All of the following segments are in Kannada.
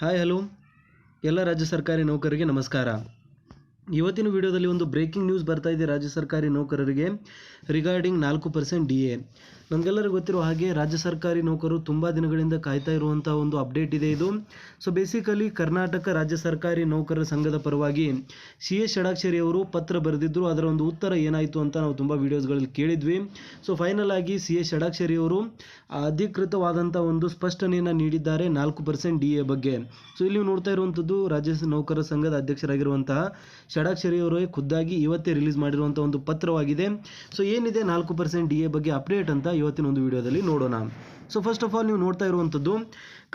ಹಾಯ್ ಹಲೋ ಎಲ್ಲ ರಾಜ್ಯ ಸರ್ಕಾರಿ ನೌಕರರಿಗೆ ನಮಸ್ಕಾರ. ಇವತ್ತಿನ ವಿಡಿಯೋದಲ್ಲಿ ಒಂದು ಬ್ರೇಕಿಂಗ್ ನ್ಯೂಸ್ ಬರ್ತಾ ಇದೆ ರಾಜ್ಯ ಸರ್ಕಾರಿ ನೌಕರರಿಗೆ ರಿಗಾರ್ಡಿಂಗ್ ನಾಲ್ಕು ಪರ್ಸೆಂಟ್ ಡಿ ಎ ನಮಗೆಲ್ಲರಿಗೂ ಗೊತ್ತಿರೋ ಹಾಗೆ ರಾಜ್ಯ ಸರ್ಕಾರಿ ನೌಕರರು ತುಂಬ ದಿನಗಳಿಂದ ಕಾಯ್ತಾ ಇರುವಂಥ ಒಂದು ಅಪ್ಡೇಟ್ ಇದೆ ಇದು. ಸೊ ಬೇಸಿಕಲಿ ಕರ್ನಾಟಕ ರಾಜ್ಯ ಸರ್ಕಾರಿ ನೌಕರರ ಸಂಘದ ಪರವಾಗಿ ಸಿ ಎಸ್ ಷಡಾಕ್ಷರಿ ಅವರು ಪತ್ರ ಬರೆದಿದ್ದರು ಅದರ ಒಂದು ಉತ್ತರ ಏನಾಯಿತು ಅಂತ ನಾವು ತುಂಬ ವಿಡಿಯೋಸ್ಗಳಲ್ಲಿ ಕೇಳಿದ್ವಿ. ಸೊ ಫೈನಲ್ ಆಗಿ ಸಿ ಎಸ್ ಷಡಾಕ್ಷರಿ ಅವರು ಅಧಿಕೃತವಾದಂಥ ಒಂದು ಸ್ಪಷ್ಟನೆಯನ್ನು ನೀಡಿದ್ದಾರೆ ನಾಲ್ಕು ಪರ್ಸೆಂಟ್ ಡಿ ಎ ಬಗ್ಗೆ. ಸೊ ಇಲ್ಲಿ ನೋಡ್ತಾ ಇರುವಂಥದ್ದು ರಾಜ್ಯ ನೌಕರರ ಸಂಘದ ಅಧ್ಯಕ್ಷರಾಗಿರುವಂತಹ ಷಡಾಕ್ಷರಿ ಅವರೇ ಖುದ್ದಾಗಿ ಇವತ್ತೇ ರಿಲೀಸ್ ಮಾಡಿರುವಂಥ ಒಂದು ಪತ್ರವಾಗಿದೆ. ಸೊ ಏನಿದೆ ನಾಲ್ಕು ಪರ್ಸೆಂಟ್ ಡಿ ಎ ಬಗ್ಗೆ ಅಪ್ಡೇಟ್ ಅಂತ ಇವತ್ತಿನ ಒಂದು ವಿಡಿಯೋದಲ್ಲಿ ನೋಡೋಣ. ಸೊ ಫಸ್ಟ್ ಆಫ್ ಆಲ್ ನೀವು ನೋಡ್ತಾ ಇರುವಂಥದ್ದು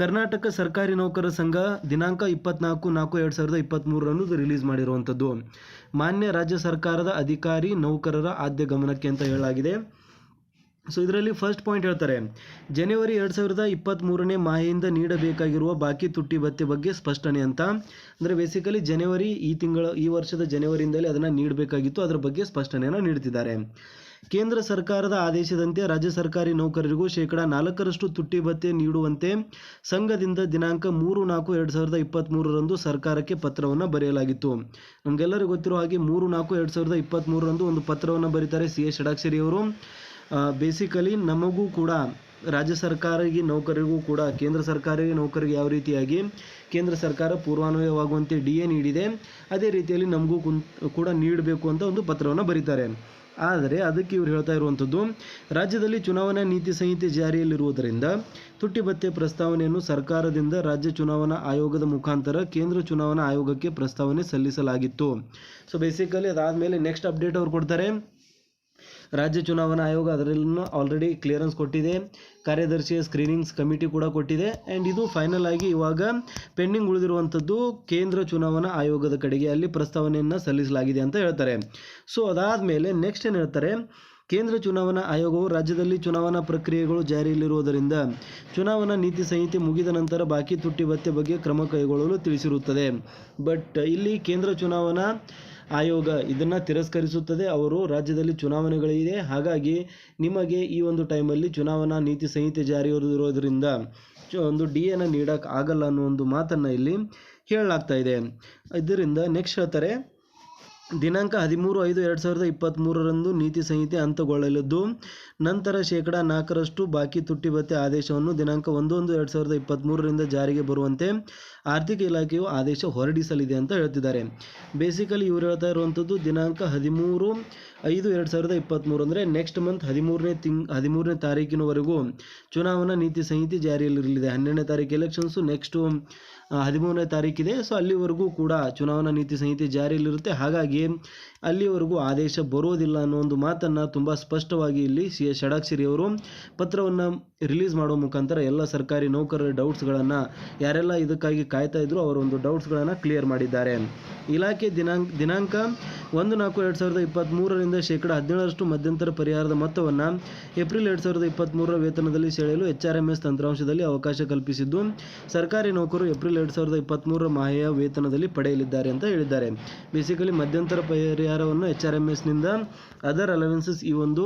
ಕರ್ನಾಟಕ ಸರ್ಕಾರಿ ನೌಕರರ ಸಂಘ ದಿನಾಂಕ ಇಪ್ಪತ್ನಾಲ್ಕು ನಾಲ್ಕು ಎರಡು ಸಾವಿರದ ಇಪ್ಪತ್ತ್ಮೂರರಂದು ರಿಲೀಸ್ ಮಾಡಿರುವಂಥದ್ದು ಮಾನ್ಯ ರಾಜ್ಯ ಸರ್ಕಾರದ ಅಧಿಕಾರಿ, ನೌಕರರ ಆದ್ಯ ಗಮನಕ್ಕೆ ಅಂತ ಹೇಳಲಾಗಿದೆ. ಸೊ ಇದರಲ್ಲಿ ಫಸ್ಟ್ ಪಾಯಿಂಟ್ ಹೇಳ್ತಾರೆ ಜನವರಿ ಎರಡು ಸಾವಿರದ ಇಪ್ಪತ್ತ್ಮೂರನೇ ಮಾಹೆಯಿಂದ ನೀಡಬೇಕಾಗಿರುವ ಬಾಕಿ ತುಟ್ಟಿ ಭತ್ಯೆ ಬಗ್ಗೆ ಸ್ಪಷ್ಟನೆ ಅಂತ. ಅಂದರೆ ಬೇಸಿಕಲಿ ಜನವರಿ ಈ ತಿಂಗಳ, ಈ ವರ್ಷದ ಜನವರಿಯಿಂದಲೇ ಅದನ್ನು ನೀಡಬೇಕಾಗಿತ್ತು, ಅದರ ಬಗ್ಗೆ ಸ್ಪಷ್ಟನೆಯನ್ನು ನೀಡುತ್ತಿದ್ದಾರೆ ಕೇಂದ್ರ ಸರ್ಕಾರದ ಆದೇಶದಂತೆ ರಾಜ್ಯ ಸರ್ಕಾರಿ ನೌಕರರಿಗೂ ಶೇಕಡಾ ನಾಲ್ಕರಷ್ಟು ತುಟ್ಟಿ ಭತ್ಯೆ ನೀಡುವಂತೆ ಸಂಘದಿಂದ ದಿನಾಂಕ ಮೂರು ನಾಲ್ಕು ಎರಡು ಸಾವಿರದ ಇಪ್ಪತ್ತ್ಮೂರರಂದು ಸರ್ಕಾರಕ್ಕೆ ಪತ್ರವನ್ನು ಬರೆಯಲಾಗಿತ್ತು. ನಮಗೆಲ್ಲರಿಗೂ ಗೊತ್ತಿರೋ ಹಾಗೆ ಮೂರು ನಾಲ್ಕು ಎರಡು ಸಾವಿರದ ಇಪ್ಪತ್ತ್ಮೂರರಂದು ಒಂದು ಪತ್ರವನ್ನು ಬರೀತಾರೆ ಸಿ ಎ ಷಡಾಕ್ಷರಿ ಅವರು ಬೇಸಿಕಲಿ ನಮಗೂ ಕೂಡ ರಾಜ್ಯ ಸರ್ಕಾರಿಗೆ ನೌಕರಿಗೂ ಕೂಡ, ಕೇಂದ್ರ ಸರ್ಕಾರಿ ನೌಕರಿಗೆ ಯಾವ ರೀತಿಯಾಗಿ ಕೇಂದ್ರ ಸರ್ಕಾರ ಪೂರ್ವಾನ್ವಯವಾಗುವಂತೆ ಡಿ ಎ ನೀಡಿದೆ. ಅದೇ ರೀತಿಯಲ್ಲಿ ನಮಗೂ ಕೂಡ ನೀಡಬೇಕು ಅಂತ ಒಂದು ಪತ್ರವನ್ನು ಬರೀತಾರೆ. ಆದರೆ ಅದಕ್ಕೆ ಇವರು ಹೇಳ್ತಾ ಇರುವಂಥದ್ದು, ರಾಜ್ಯದಲ್ಲಿ ಚುನಾವಣಾ ನೀತಿ ಸಂಹಿತೆ ಜಾರಿಯಲ್ಲಿರುವುದರಿಂದ ತುಟ್ಟಿ ಭತ್ಯೆ ಪ್ರಸ್ತಾವನೆಯನ್ನು ಸರ್ಕಾರದಿಂದ ರಾಜ್ಯ ಚುನಾವಣಾ ಆಯೋಗದ ಮುಖಾಂತರ ಕೇಂದ್ರ ಚುನಾವಣಾ ಆಯೋಗಕ್ಕೆ ಪ್ರಸ್ತಾವನೆ ಸಲ್ಲಿಸಲಾಗಿತ್ತು. ಸೊ ಬೇಸಿಕಲಿ ಅದಾದಮೇಲೆ ನೆಕ್ಸ್ಟ್ ಅಪ್ಡೇಟ್ ಅವ್ರು ಕೊಡ್ತಾರೆ. ರಾಜ್ಯ ಚುನಾವಣಾ ಆಯೋಗ ಅದರಲ್ಲೂ ಆಲ್ರೆಡಿ ಕ್ಲಿಯರೆನ್ಸ್ ಕೊಟ್ಟಿದೆ. ಕಾರ್ಯದರ್ಶಿಯ ಸ್ಕ್ರೀನಿಂಗ್ಸ್ ಕಮಿಟಿ ಕೂಡ ಕೊಟ್ಟಿದೆ. ಆ್ಯಂಡ್ ಇದು ಫೈನಲ್ ಆಗಿ ಇವಾಗ ಪೆಂಡಿಂಗ್ ಉಳಿದಿರುವಂಥದ್ದು ಕೇಂದ್ರ ಚುನಾವಣಾ ಆಯೋಗದ ಕಡೆಗೆ ಅಲ್ಲಿ ಪ್ರಸ್ತಾವನೆಯನ್ನು ಸಲ್ಲಿಸಲಾಗಿದೆ ಅಂತ ಹೇಳ್ತಾರೆ. ಸೊ ಅದಾದಮೇಲೆ ನೆಕ್ಸ್ಟ್ ಏನು ಹೇಳ್ತಾರೆ? ಕೇಂದ್ರ ಚುನಾವಣಾ ಆಯೋಗವು ರಾಜ್ಯದಲ್ಲಿ ಚುನಾವಣಾ ಪ್ರಕ್ರಿಯೆಗಳು ಜಾರಿಯಲ್ಲಿರುವುದರಿಂದ ಚುನಾವಣಾ ನೀತಿ ಸಂಹಿತೆ ಮುಗಿದ ನಂತರ ಬಾಕಿ ತುಟ್ಟಿ ಭತ್ಯೆ ಬಗ್ಗೆ ಕ್ರಮ ಕೈಗೊಳ್ಳಲು ತಿಳಿಸಿರುತ್ತದೆ. ಬಟ್ ಇಲ್ಲಿ ಕೇಂದ್ರ ಚುನಾವಣಾ ಆಯೋಗ ಇದನ್ನು ತಿರಸ್ಕರಿಸುತ್ತದೆ. ಅವರು ರಾಜ್ಯದಲ್ಲಿ ಚುನಾವಣೆಗಳಿದೆ ಹಾಗಾಗಿ ನಿಮಗೆ ಈ ಒಂದು ಟೈಮಲ್ಲಿ ಚುನಾವಣಾ ನೀತಿ ಸಂಹಿತೆ ಜಾರಿಯಿರೋದ್ರಿಂದ ಒಂದು ಡಿ ಎನ ನೀಡೋಕ್ಕೆ ಆಗಲ್ಲ ಅನ್ನೋ ಒಂದು ಮಾತನ್ನು ಇಲ್ಲಿ ಹೇಳಲಾಗ್ತಾ ಇದೆ. ಇದರಿಂದ ನೆಕ್ಸ್ಟ್ ಹೇಳ್ತಾರೆ ದಿನಾಂಕ ಹದಿಮೂರು ಐದು ಎರಡು ಸಾವಿರದ ಇಪ್ಪತ್ತ್ಮೂರರಂದು ನೀತಿ ಸಂಹಿತೆ ಅಂತ್ಯಗೊಳ್ಳಲಿದ್ದು ನಂತರ ಶೇಕಡ ನಾಲ್ಕರಷ್ಟು ಬಾಕಿ ತುಟ್ಟಿ ಭತ್ಯೆ ಆದೇಶವನ್ನು ದಿನಾಂಕ ಒಂದು ಒಂದು ಎರಡು ಸಾವಿರದ ಇಪ್ಪತ್ತ್ಮೂರರಿಂದ ಜಾರಿಗೆ ಬರುವಂತೆ ಆರ್ಥಿಕ ಇಲಾಖೆಯು ಆದೇಶ ಹೊರಡಿಸಲಿದೆ ಅಂತ ಹೇಳ್ತಿದ್ದಾರೆ. ಬೇಸಿಕಲಿ ಇವರು ಹೇಳ್ತಾ ಇರುವಂಥದ್ದು ದಿನಾಂಕ ಹದಿಮೂರು ಐದು ಎರಡು ಸಾವಿರದ ಇಪ್ಪತ್ತ್ಮೂರು ಅಂದರೆ ನೆಕ್ಸ್ಟ್ ಮಂತ್ ಹದಿಮೂರನೇ ತಿಂಗ್, ಹದಿಮೂರನೇ ತಾರೀಕಿನವರೆಗೂ ಚುನಾವಣಾ ನೀತಿ ಸಂಹಿತೆ ಜಾರಿಯಲ್ಲಿರಲಿದೆ. ಹನ್ನೆರಡನೇ ತಾರೀಕು ಎಲೆಕ್ಷನ್ಸು ನೆಕ್ಸ್ಟು ಹದಿಮೂರನೇ ತಾರೀಕಿದೆ. ಸೊ ಅಲ್ಲಿವರೆಗೂ ಕೂಡ ಚುನಾವಣಾ ನೀತಿ ಸಂಹಿತೆ ಜಾರಿಯಲ್ಲಿರುತ್ತೆ. ಹಾಗಾಗಿ ಅಲ್ಲಿವರೆಗೂ ಆದೇಶ ಬರೋದಿಲ್ಲ ಅನ್ನೋ ಒಂದು ಮಾತನ್ನು ತುಂಬ ಸ್ಪಷ್ಟವಾಗಿ ಇಲ್ಲಿ ಸಿ ಎಸ್ ಅವರು ಪತ್ರವನ್ನು ರಿಲೀಸ್ ಮಾಡೋ ಮುಖಾಂತರ ಎಲ್ಲ ಸರ್ಕಾರಿ ನೌಕರರ ಡೌಟ್ಸ್ಗಳನ್ನು ಯಾರೆಲ್ಲ ಇದಕ್ಕಾಗಿ ಕಾಯ್ತಾ ಇದ್ರು ಅವರ ಒಂದು ಡೌಟ್ಸ್ಗಳನ್ನು ಕ್ಲಿಯರ್ ಮಾಡಿದ್ದಾರೆ. ಇಲಾಖೆ ದಿನಾಂಕ ದಿನಾಂಕ ಒಂದು ನಾಲ್ಕು, ಎರಡು ಸಾವಿರದ ಇಪ್ಪತ್ತ್ಮೂರರಿಂದ ಶೇಕಡ ಹದಿನೇಳರಷ್ಟು ಮಧ್ಯಂತರ ಪರಿಹಾರದ ಮೊತ್ತವನ್ನು ಏಪ್ರಿಲ್ ಎರಡು ಸಾವಿರದ ಇಪ್ಪತ್ತ್ಮೂರರ ವೇತನದಲ್ಲಿ ಸೆಳೆಯಲು ಎಚ್ ಆರ್ ಎಂ ಎಸ್ ತಂತ್ರಾಂಶದಲ್ಲಿ ಅವಕಾಶ ಕಲ್ಪಿಸಿದ್ದು, ಸರ್ಕಾರಿ ನೌಕರರು ಏಪ್ರಿಲ್ ಎರಡು ಸಾವಿರದ ಇಪ್ಪತ್ತ್ಮೂರರ ಮಾಹೆಯ ವೇತನದಲ್ಲಿ ಪಡೆಯಲಿದ್ದಾರೆ ಅಂತ ಹೇಳಿದ್ದಾರೆ. ಬೇಸಿಕಲಿ ಮಧ್ಯಂತರ ಪರಿಹಾರವನ್ನು ಎಚ್ ಆರ್ ಎಂ ಎಸ್ನಿಂದ ಅದರ್ ಅಲವೆನ್ಸಸ್ ಈ ಒಂದು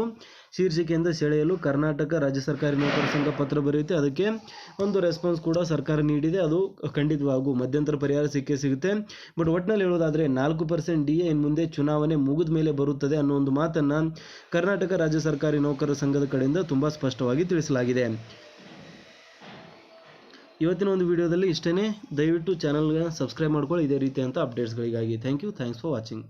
ಶೀರ್ಷಿಕೆಯಿಂದ ಸೆಳೆಯಲು ಕರ್ನಾಟಕ ರಾಜ್ಯ ಸರ್ಕಾರಿ ನೌಕರ ಸಂಘ ಪತ್ರ ಬರೆಯುತ್ತೆ. ಅದಕ್ಕೆ ಒಂದು ರೆಸ್ಪಾನ್ಸ್ ಕೂಡ ಸರ್ಕಾರ ನೀಡಿದೆ. ಅದು ಖಂಡಿತವಾಗು ಮಧ್ಯಂತರ ಪರಿಹಾರ ಸಿಕ್ಕೇ ಸಿಗುತ್ತೆ. ಬಟ್ ಒಟ್ಟಿನಲ್ಲಿ ಹೇಳೋದಾದರೆ ನಾಲ್ಕು ಪರ್ಸೆಂಟ್ ಡಿ ಎ ಇನ್ನು ಮುಂದೆ ಚುನಾವಣೆ ಮುಗಿದ ಮೇಲೆ ಬರುತ್ತದೆ ಅನ್ನೋ ಒಂದು ಮಾತನ್ನು ಕರ್ನಾಟಕ ರಾಜ್ಯ ಸರ್ಕಾರಿ ನೌಕರರ ಸಂಘದ ಕಡೆಯಿಂದ ತುಂಬ ಸ್ಪಷ್ಟವಾಗಿ ತಿಳಿಸಲಾಗಿದೆ. ಇವತ್ತಿನ ಒಂದು ವಿಡಿಯೋದಲ್ಲಿ ಇಷ್ಟೇ ದಯವಿಟ್ಟು ಚಾನಲ್ಗೆ ಸಬ್ಸ್ಕ್ರೈಬ್ ಮಾಡ್ಕೊಳ್ಳಿ. ಇದೇ ರೀತಿಯಂಥ ಅಪ್ಡೇಟ್ಸ್ಗಳಿಗಾಗಿ thank you thanks for watching